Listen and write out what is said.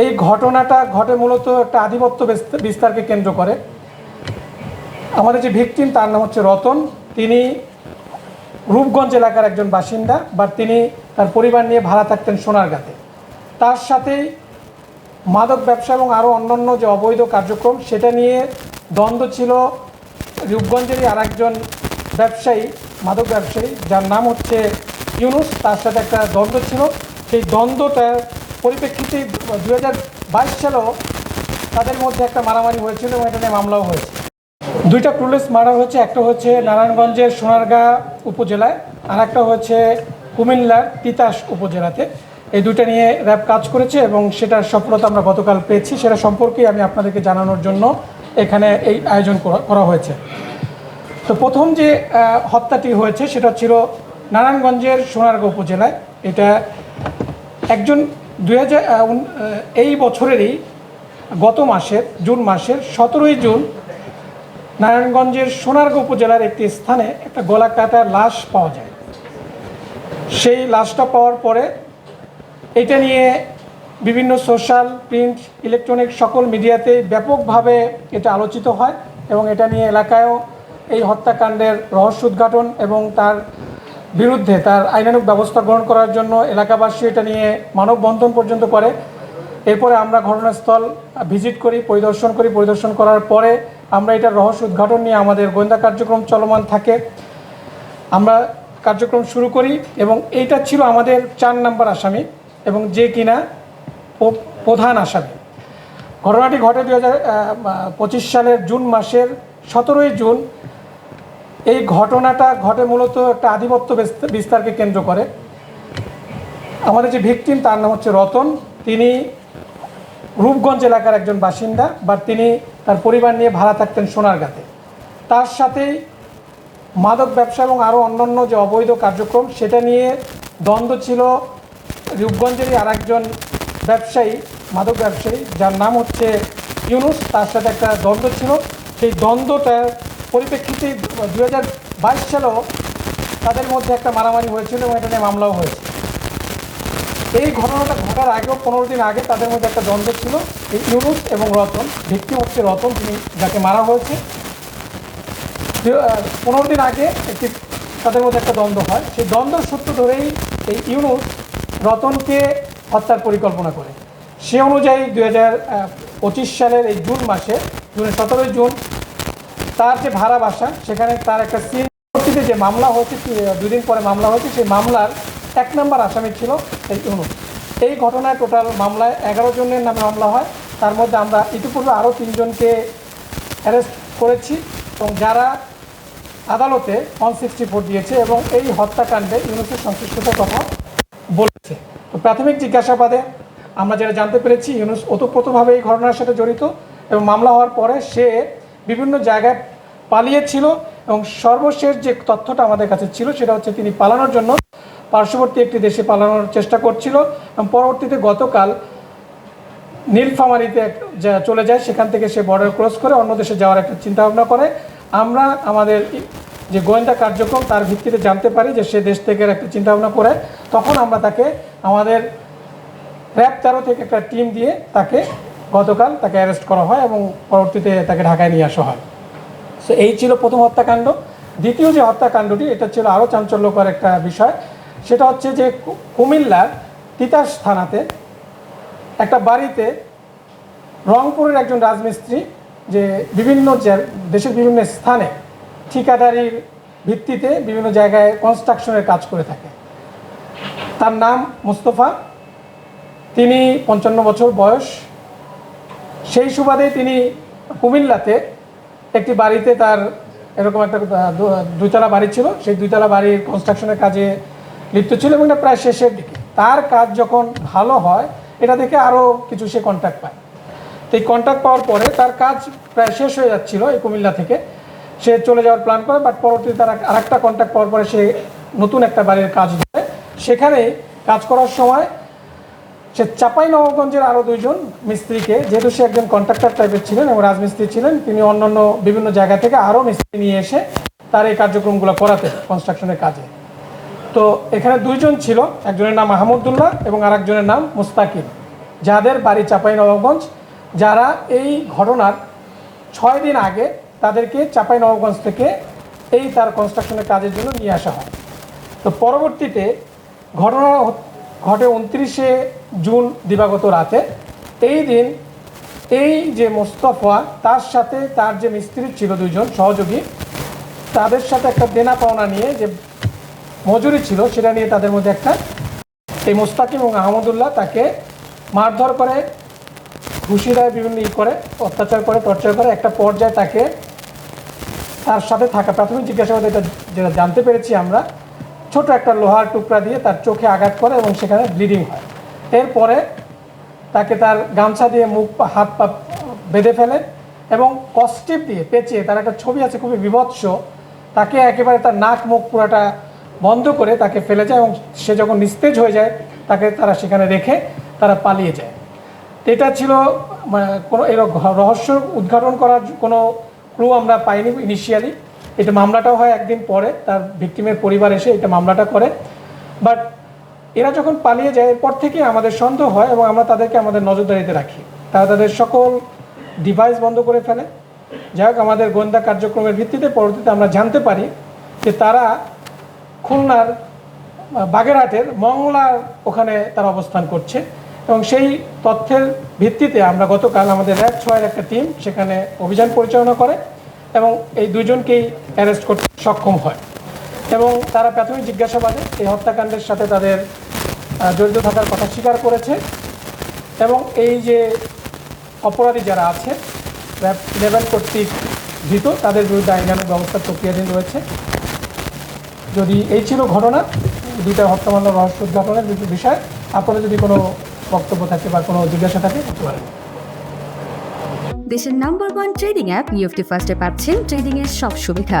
এই ঘটনাটা ঘটে মূলত একটা আধিপত্য বিস্তারকে কেন্দ্র করে। আমাদের যে ভিকটিম তার নাম হচ্ছে রতন। তিনি রূপগঞ্জ এলাকার একজন বাসিন্দা বা তিনি তার পরিবার নিয়ে ভাড়া থাকতেন সোনারগাঁতে। তার সাথেই মাদক ব্যবসা এবং আরও অন্যান্য যে অবৈধ কার্যক্রম, সেটা নিয়ে দ্বন্দ্ব ছিল রূপগঞ্জেরই আরেকজন ব্যবসায়ী, মাদক ব্যবসায়ী, যার নাম হচ্ছে ইউনুস। তার সাথে একটা দ্বন্দ্ব ছিল। সেই দ্বন্দ্বটার পরিপ্রেক্ষিতে দু হাজার বাইশ সালেও তাদের মধ্যে একটা মারামারি হয়েছিল এবং এটা নিয়ে মামলাও হয়েছে। দুইটা পুলিশ মার্ডার হচ্ছে, একটা হচ্ছে নারায়ণগঞ্জের সোনারগাঁ উপজেলায় আর একটা হচ্ছে কুমিল্লার তিতাস উপজেলাতে। এই দুইটা নিয়ে র্যাব কাজ করেছে এবং সেটার সফলতা আমরা গতকাল পেয়েছি। সেটা সম্পর্কে আমি আপনাদেরকে জানানোর জন্য এখানে এই আয়োজন করা হয়েছে। তো প্রথম যে হত্যাটি হয়েছে সেটা ছিল নারায়ণগঞ্জের সোনারগাঁ উপজেলায়। এটা একজন দুই হাজার এই বছরেরই গত মাসের, জুন মাসের সতেরোই জুন নারায়ণগঞ্জের সোনারগাঁ উপজেলার একটি স্থানে একটা গলা কাটা লাশ পাওয়া যায়। সেই লাশটা পাওয়ার পরে এটা নিয়ে বিভিন্ন সোশ্যাল, প্রিন্ট, ইলেকট্রনিক সকল মিডিয়াতে ব্যাপকভাবে এটা আলোচিত হয় এবং এটা নিয়ে এলাকায়ও এই হত্যাকাণ্ডের রহস্য উদ্ঘাটন এবং তার বিরুদ্ধে তার আইনানুক ব্যবস্থা গ্রহণ করার জন্য এলাকাবাসী এটা নিয়ে মানববন্ধন পর্যন্ত করে। এরপরে আমরা ঘটনাস্থল ভিজিট করি, পরিদর্শন করি। পরিদর্শন করার পরে আমরা এটার রহস্য উদ্ঘাটন নিয়ে আমাদের গোয়েন্দা কার্যক্রম চলমান থাকে। আমরা কার্যক্রম শুরু করি এবং এইটা ছিল আমাদের চার নাম্বার আসামি এবং যে কিনা প্রধান আসামি। ঘটনাটি ঘটে দু হাজার পঁচিশ সালের জুন মাসের সতেরোই জুন এই ঘটনাটা ঘটে মূলত একটা আধিপত্য বিস্তারকে কেন্দ্র করে। আমাদের যে ভিকটিম তার নাম হচ্ছে রতন। তিনি রূপগঞ্জ এলাকার একজন বাসিন্দা বা তিনি তার পরিবার নিয়ে ভাড়া থাকতেন সোনারগাঁতে। তার সাথেই মাদক ব্যবসা এবং আরও অন্যান্য যে অবৈধ কার্যক্রম, সেটা নিয়ে দ্বন্দ্ব ছিল রূপগঞ্জেরই আরেকজন ব্যবসায়ী, মাদক ব্যবসায়ী, যার নাম হচ্ছে ইউনুস। তার সাথে একটা দ্বন্দ্ব ছিল। সেই দ্বন্দ্বটার পরিপ্রেক্ষিতে দু হাজার বাইশ সালেও তাদের মধ্যে একটা মারামারি হয়েছিল এবং এটা নিয়ে মামলাও হয়েছে। এই ঘটনাটা ঘটার আগেও পনেরো দিন আগে তাদের মধ্যে একটা দ্বন্দ্ব ছিল। এই ইউনুস এবং রতন ভিত্তি হচ্ছে রতন তিনি যাকে মারা হয়েছে পনেরো দিন আগে একটি তাদের মধ্যে একটা দ্বন্দ্ব হয়। সেই দ্বন্দ্ব সূত্র ধরেই এই ইউনুস রতনকে হত্যার পরিকল্পনা করে। সে অনুযায়ী দুই হাজার পঁচিশ সালের এই জুন মাসে জুনের সতেরোই জুন তার যে ভাড়া বাসা, সেখানে তার একটা পরবর্তীতে যে মামলা হয়েছে দুদিন পরে মামলা হয়েছে, সেই মামলার এক নম্বর আসামি ছিল এই ইউনুস এই ঘটনায় টোটাল মামলায় এগারো জনের নামে মামলা হয়। তার মধ্যে আমরা ইতিপূর্বে আরও তিনজনকে অ্যারেস্ট করেছি এবং যারা আদালতে ওয়ান সিক্সটি ফোর দিয়েছে এবং এই হত্যাকাণ্ডে ইউনুসের সংশ্লিষ্টতার কথা বলেছে। তো প্রাথমিক জিজ্ঞাসাবাদে আমরা যেটা জানতে পেরেছি, ইউনুস ওতপ্রোতভাবে এই ঘটনার সাথে জড়িত এবং মামলা হওয়ার পরে সে বিভিন্ন জায়গায় পালিয়েছিল এবং সর্বশেষ যে তথ্যটা আমাদের কাছে ছিল সেটা হচ্ছে তিনি পালানোর জন্য পার্শ্ববর্তী একটি দেশে পালানোর চেষ্টা করছিল এবং পরবর্তীতে গতকাল নীলফামারিতে চলে যায়, সেখান থেকে সে বর্ডার ক্রস করে অন্য দেশে যাওয়ার একটা চিন্তাভাবনা করে। আমরা আমাদের যে গোয়েন্দা কার্যক্রম তার ভিত্তিতে জানতে পারি যে সে দেশ থেকে একটা চিন্তাভাবনা করে। তখন আমরা তাকে আমাদের র্যাব তেরো থেকে একটা টিম দিয়ে তাকে গতকাল তাকে অ্যারেস্ট করা হয় এবং পরবর্তীতে তাকে ঢাকায় নিয়ে আসা হয়। সো এই ছিল প্রথম হত্যাকাণ্ড। দ্বিতীয় যে হত্যাকাণ্ডটি, এটা ছিল আরও চাঞ্চল্যকর একটা বিষয়। সেটা হচ্ছে যে কুমিল্লার তিতাস থানাতে একটা বাড়িতে রংপুরের একজন রাজমিস্ত্রি যে বিভিন্ন দেশের বিভিন্ন স্থানে ঠিকাদারির ভিত্তিতে বিভিন্ন জায়গায় কনস্ট্রাকশনের কাজ করে থাকে। তার নাম মুস্তফা। তিনি পঞ্চান্ন বছর বয়স। সেই সুবাদে তিনি কুমিল্লাতে একটি বাড়িতে তার এরকম একটা দুইতলা বাড়ি ছিল। সেই দুইতলা বাড়ির কনস্ট্রাকশনের কাজে লিপ্ত ছিল এবং প্রায় শেষের দিকে। তার কাজ যখন ভালো হয়, এটা দেখে আরও কিছু সে কন্ট্যাক্ট পায়। তো এই কন্ট্যাক্ট পাওয়ার পরে তার কাজ প্রায় শেষ হয়ে যাচ্ছিল এই কুমিল্লা থেকে। সে চলে যাওয়ার প্ল্যান করে বাট পরবর্তীতে তার আর একটা কন্ট্যাক্ট পাওয়ার পরে সে নতুন একটা বাড়ির কাজ ধরে। সেখানে কাজ করার সময় সে চাপাই নবগঞ্জের আরও দুইজন মিস্ত্রিকে, যেহেতু সে একজন কন্ট্রাক্টর টাইপের ছিলেন এবং রাজমিস্ত্রি ছিলেন, তিনি অন্যান্য বিভিন্ন জায়গা থেকে আরও মিস্ত্রি নিয়ে এসে তার এই কার্যক্রমগুলো করাতে কনস্ট্রাকশনের কাজে। তো এখানে দুইজন ছিল, একজনের নাম মাহমুদুল্লাহ এবং আরেকজনের নাম মুস্তাকিম যাদের বাড়ি চাপাই নবাবগঞ্জ, যারা এই ঘটনার ছয় দিন আগে তাদেরকে চাপাই নবাবগঞ্জ থেকে এই তার কনস্ট্রাকশনের কাজের জন্য নিয়ে আসা হয়। তো পরবর্তীতে ঘটনা ঘটে উনত্রিশে জুন দিবাগত রাতে, এই দিন এই যে মোস্তফা, তার সাথে তার যে মিস্ত্রি ছিল দুইজন সহযোগী, তাদের সাথে একটা দেনা পাওনা নিয়ে যে মজুরি ছিল, সেটা নিয়ে তাদের মধ্যে একটা এই মোস্তাকিম এবং আহমদুল্লাহ তাকে মারধর করে, ঘুষি দেয়, বিভিন্ন ই করে, অত্যাচার করে, টর্চার করে, একটা পর্যায়ে তাকে তার সাথে থাকা। প্রাথমিক জিজ্ঞাসাবাদে এটা যেটা জানতে পেরেছি আমরা, ছোট একটা লোহার টুকরা দিয়ে তার চোখে আঘাত করে এবং সেখানে ব্লিডিং হয়। এরপরে তাকে তার গামছা দিয়ে মুখ হাত পা বেঁধে ফেলে এবং কস্টিপ দিয়ে পেঁচিয়ে, তার একটা ছবি আছে খুবই বিভৎস, তাকে একেবারে তার নাক মুখ পুরাটা বন্ধ করে তাকে ফেলে যায় এবং সে যখন নিস্তেজ হয়ে যায়, তাকে তারা সেখানে রেখে তারা পালিয়ে যায়। এটা ছিল কোনো এর রহস্য উদ্ঘাটন করার কোনো ক্লু আমরা পাইনি ইনিশিয়ালি এটা মামলাটাও হয় একদিন পরে, তার ভিকটিমের পরিবার এসে এটা মামলাটা করে। বাট এরা যখন পালিয়ে যায়, এরপর থেকে আমাদের সন্দেহ হয় এবং আমরা তাদেরকে আমাদের নজরদারিতে রাখি। তারা তাদের সকল ডিভাইস বন্ধ করে ফেলে। যাই হোক, আমাদের গোয়েন্দা কার্যক্রমের ভিত্তিতে পরবর্তীতে আমরা জানতে পারি যে তারা খুলনার বাগেরহাটের, মংলার ওখানে তারা অবস্থান করছে এবং সেই তথ্যের ভিত্তিতে আমরা গতকাল আমাদের র্যাব ছয়ের একটা টিম সেখানে অভিযান পরিচালনা করে এবং এই দুজনকেই অ্যারেস্ট করতে সক্ষম হয়। এবং তারা প্রাথমিক জিজ্ঞাসাবাদে এই হত্যাকাণ্ডের সাথে তাদের জড়িত থাকার কথা স্বীকার করেছে এবং এই যে অপরাধী যারা আছে র্যাব ইলেভেন কর্তৃক ধৃত তাদের বিরুদ্ধে আইনানুগ ব্যবস্থা প্রক্রিয়াধীন রয়েছে। যদি এই ছিল ঘটনা, দুইটা হত্যা মামলার রহস্য উদ্ঘাটনের দুটো বিষয়, আপনাদের যদি কোনো বক্তব্য থাকে বা কোনো জিজ্ঞাসা থাকে করতে পারেন দেশের নাম্বার ওয়ান ট্রেডিং অ্যাপ নিউফটি ফার্স্টে পাচ্ছেন ট্রেডিংয়ের সব সুবিধা।